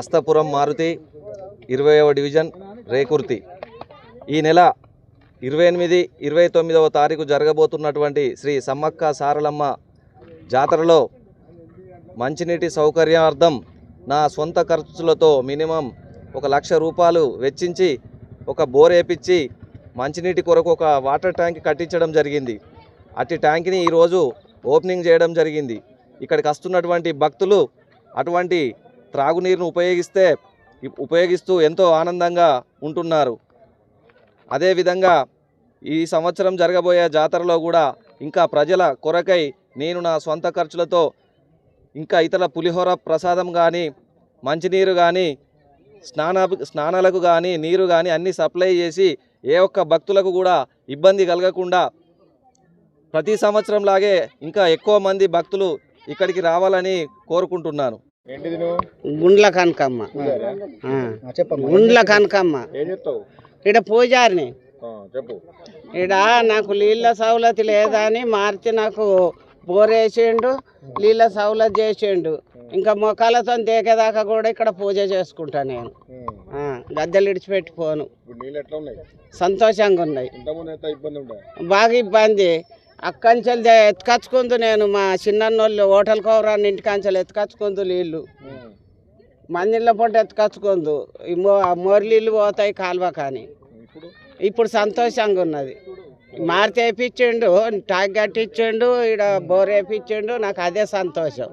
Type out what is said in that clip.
అస్తపురం మారుతి ఇరవైవ డివిజన్ రేకుర్తి. ఈ నెల ఇరవై ఎనిమిది ఇరవై తొమ్మిదవ తారీఖు జరగబోతున్నటువంటి శ్రీ సమ్మక్క సారలమ్మ జాతరలో మంచినీటి సౌకర్యార్థం నా సొంత ఖర్చులతో మినిమం ఒక లక్ష రూపాయలు వెచ్చించి ఒక బోర్ వేపించి మంచినీటి కొరకు ఒక వాటర్ ట్యాంక్ కట్టించడం జరిగింది. అట్టి ట్యాంక్ని ఈరోజు ఓపెనింగ్ చేయడం జరిగింది. ఇక్కడికి వస్తున్నటువంటి భక్తులు అటువంటి త్రాగునీరును ఉపయోగిస్తే ఉపయోగిస్తూ ఎంతో ఆనందంగా ఉంటున్నారు. అదేవిధంగా ఈ సంవత్సరం జరగబోయే జాతరలో కూడా ఇంకా ప్రజల కొరకై నేను నా సొంత ఖర్చులతో ఇంకా ఇతర పులిహోర ప్రసాదం కానీ మంచినీరు కానీ స్నాన స్నానాలకు కానీ నీరు కానీ అన్ని సప్లై చేసి ఏ ఒక్క భక్తులకు కూడా ఇబ్బంది కలగకుండా ప్రతి సంవత్సరం లాగే ఇంకా ఎక్కువ మంది భక్తులు ఇక్కడికి రావాలని కోరుకుంటున్నాను. గుండ్ల కనకమ్మ. గుండ్ల కనకమ్మ. ఇక్కడ పూజారిని. ఇక్కడ నాకు నీళ్ళ సౌలతి లేదని మార్చి నాకు బోర్ వేసిండు నీళ్ళ సౌలత్ చేసిండు. ఇంకా మొక్కలతో దేకేదాకా కూడా ఇక్కడ పూజ చేసుకుంటా నేను. గద్దెలు ఇడిచిపెట్టి పోను. ఇప్పుడు నీళ్ళు ఎట్లా ఉన్నాయి? సంతోషంగా ఉన్నాయి. బాగా ఇబ్బంది. అక్కంచెలు ఎత్తుకచ్చుకుందు నేను మా చిన్నోళ్ళు హోటల్ కౌరాన్ని ఇంటికాంచెలు ఎత్తుకచ్చుకుందు నీళ్ళు. మందిళ్ళ పూట ఎత్తుకచ్చుకుందు. ఈ మో మోర్లీళ్ళు పోతాయి కాలువ కానీ. ఇప్పుడు? సంతోషంగా ఉన్నది. మారుతి వేయించిండు టాక్ కట్టించిండు ఇక్కడ బోర్ వేయించిండు నాకు అదే సంతోషం.